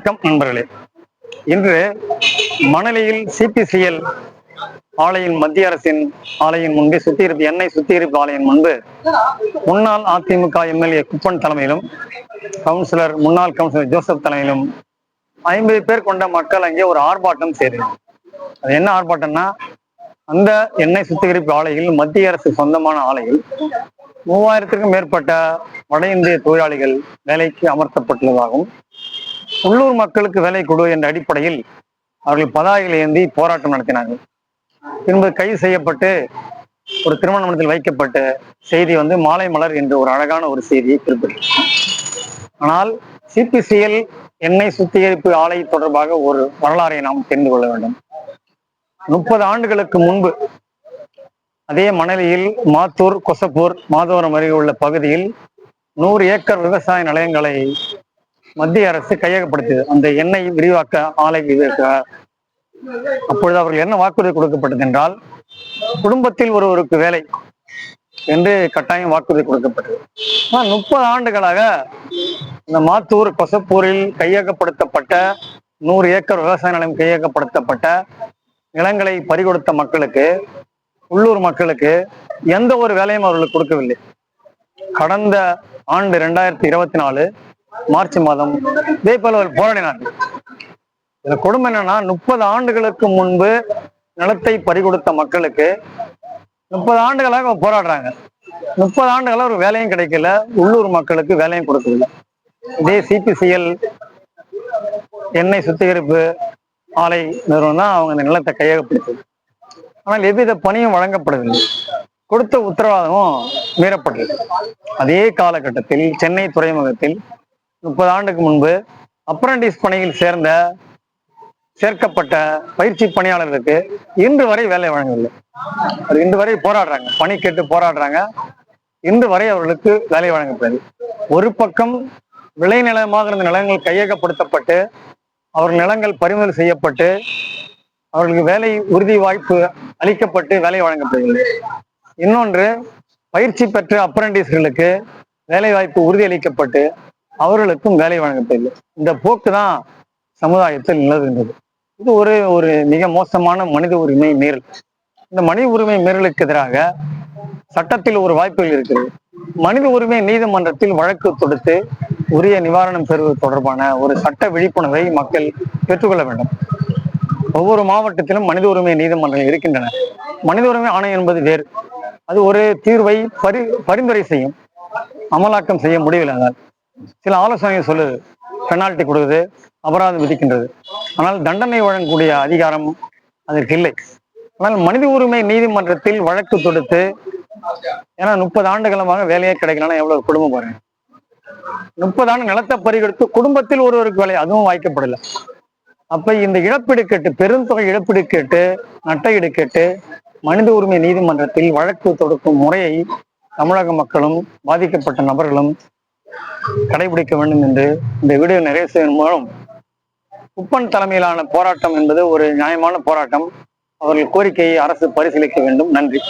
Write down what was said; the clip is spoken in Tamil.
வணக்கம் நண்பர்களே. இன்று மணலியில் சிபிசிஎல் ஆலையின் மத்திய அரசின் ஆலையின் முன்பு சுத்திகரிப்பு எண்ணெய் சுத்திகரிப்பு ஆலையின் முன்பு முன்னாள் அதிமுக எம்எல்ஏ குப்பன் தலைமையிலும் கவுன்சிலர் முன்னாள் கவுன்சிலர் ஜோசப் தலைமையிலும் ஐம்பது பேர் கொண்ட மக்கள் அங்கே ஒரு ஆர்ப்பாட்டம் செய்தது அது என்ன ஆர்ப்பாட்டம்னா அந்த எண்ணெய் சுத்திகரிப்பு ஆலையில் மத்திய அரசு சொந்தமான ஆலையில் மூவாயிரத்திற்கும் மேற்பட்ட வட இந்திய தொழிலாளிகள் வேலைக்கு அமர்த்தப்பட்டுள்ளதாகவும் உள்ளூர் மக்களுக்கு வேலை கொடு என்ற அடிப்படையில் அவர்கள் பதாகையில் ஏந்தி போராட்டம் நடத்தினார்கள். பின்பு கைது செய்யப்பட்டு ஒரு திருமண மண்டலத்தில் வைக்கப்பட்ட செய்தி வந்து மாலை மலர் என்ற ஒரு அழகான ஒரு செய்தியை குறிப்பிட்டது ஆனால் சிபிசிஎல் எண்ணெய் சுத்திகரிப்பு ஆலை தொடர்பாக ஒரு வரலாறை நாம் தெரிந்து கொள்ள வேண்டும். முப்பது ஆண்டுகளுக்கு முன்பு அதே மணலியில் மாத்தூர் கொசப்பூர் மாதவரம் அருகே உள்ள பகுதியில் நூறு ஏக்கர் விவசாய நிலையங்களை மத்திய அரசு கையகப்படுத்தியது. அந்த எண்ணெய் விரிவாக்க ஆலை அப்பொழுது அவர்கள் என்ன வாக்குறுதி கொடுக்கப்பட்டது என்றால் குடும்பத்தில் ஒருவருக்கு வேலை என்று கட்டாயம் வாக்குறுதி கொடுக்கப்பட்டது. ஆனால் முப்பது ஆண்டுகளாக இந்த மாத்தூர் கொசப்பூரில் கையகப்படுத்தப்பட்ட நூறு ஏக்கர் விவசாய நிலம் கையகப்படுத்தப்பட்ட நிலங்களை பறிகொடுத்த மக்களுக்கு உள்ளூர் மக்களுக்கு எந்த ஒரு வேலையும் அவர்களுக்கு கொடுக்கவில்லை. கடந்த ஆண்டு ரெண்டாயிரத்தி இருபத்தி நாலு மார்ச் மாதம் இதே போல அவர் போராடினார்கள் இதுல கொடுமை என்னன்னா முப்பது ஆண்டுகளுக்கு முன்பு நிலத்தை பறிகொடுத்த மக்களுக்கு முப்பது ஆண்டுகளாக அவங்க போராடுறாங்க. முப்பது ஆண்டுகளாக ஒரு வேலையும் கிடைக்கல உள்ளூர் மக்களுக்கு வேலையும் கொடுக்கல. இதே சிபிசிஎல் எண்ணெய் சுத்திகரிப்பு ஆலை நிறுவனம் தான் அவங்க அந்த நிலத்தை கையகப்படுத்தது ஆனால் எவ்வித பணியும் வழங்கப்படவில்லை. கொடுத்த உத்தரவாதமும் மீறப்பட்டது. அதே காலகட்டத்தில் சென்னை துறைமுகத்தில் முப்பது ஆண்டுக்கு முன்பு அப்ரண்டிஸ் பணியில் சேர்ந்த சேர்க்கப்பட்ட பயிற்சி பணியாளர்களுக்கு இன்று வரை வேலை வழங்கவில்லை. அது இன்று வரை போராடுறாங்க. பணி கேட்டு போராடுறாங்க. இன்று வரை அவர்களுக்கு வேலை வழங்கப்படுது ஒரு பக்கம் விளைநிலமாக இருந்த நிலங்கள் கையகப்படுத்தப்பட்டு அவர் நிலங்கள் பறிமுதல் செய்யப்பட்டு அவர்களுக்கு வேலை உறுதி வாய்ப்பு அளிக்கப்பட்டு வேலை வழங்கப்படுகிறது இன்னொன்று பயிற்சி பெற்ற அப்ரண்டிஸ்களுக்கு வேலை வாய்ப்பு உறுதி அளிக்கப்பட்டு அவர்களுக்கும் வேலை வழங்கப்படவில்லை இந்த போக்கு தான் சமுதாயத்தில் நிலவுகின்றது இது ஒரு ஒரு மிக மோசமான மனித உரிமை மீறல். இந்த மனித உரிமை மீறலுக்கு எதிராக சட்டத்தில் ஒரு வாய்ப்புகள் இருக்கிறது. மனித உரிமை நீதிமன்றத்தில் வழக்கு தொடுத்து உரிய நிவாரணம் பெறுவது தொடர்பான ஒரு சட்ட விழிப்புணர்வை மக்கள் பெற்றுக்கொள்ள வேண்டும். ஒவ்வொரு மாவட்டத்திலும் மனித உரிமை நீதிமன்றங்கள் இருக்கின்றன. மனித உரிமை ஆணையம் என்பது வேறு. அது ஒரு தீர்வை பரி பரிந்துரை செய்யும். அமலாக்கம் செய்ய முடியவில்லை சில ஆலோசனை சொல்லுது பெனால்டி கொடுக்குது அபராதம் விதிக்கின்றது. ஆனால் தண்டனை வழங்கக்கூடிய அதிகாரம் அதற்கு இல்லை. ஆனால் மனித உரிமை நீதிமன்றத்தில் வழக்கு தொடுத்து ஏன்னா முப்பது ஆண்டுகளமாக வேலையே கிடைக்கலன்னா எவ்வளவு குடும்பம் பாருங்க. முப்பது ஆண்டு நிலத்தை பறிகொடுத்து குடும்பத்தில் ஒருவருக்கு வேலை அதுவும் வாய்க்கப்படல. அப்ப இந்த இழப்பீடு கேட்டு பெருந்தொகை இழப்பீடு கேட்டு நட்டையீடு கேட்டு மனித உரிமை நீதிமன்றத்தில் வழக்கு தொடுக்கும் முறையை தமிழக மக்களும் பாதிக்கப்பட்ட நபர்களும் கடைபிடிக்க வேண்டும் என்று இந்த வீடியோ நிறைவு செய்வதன் மூலம் குப்பன் தலைமையிலான போராட்டம் என்பது ஒரு நியாயமான போராட்டம். அவர்கள் கோரிக்கையை அரசு பரிசீலிக்க வேண்டும். நன்றி.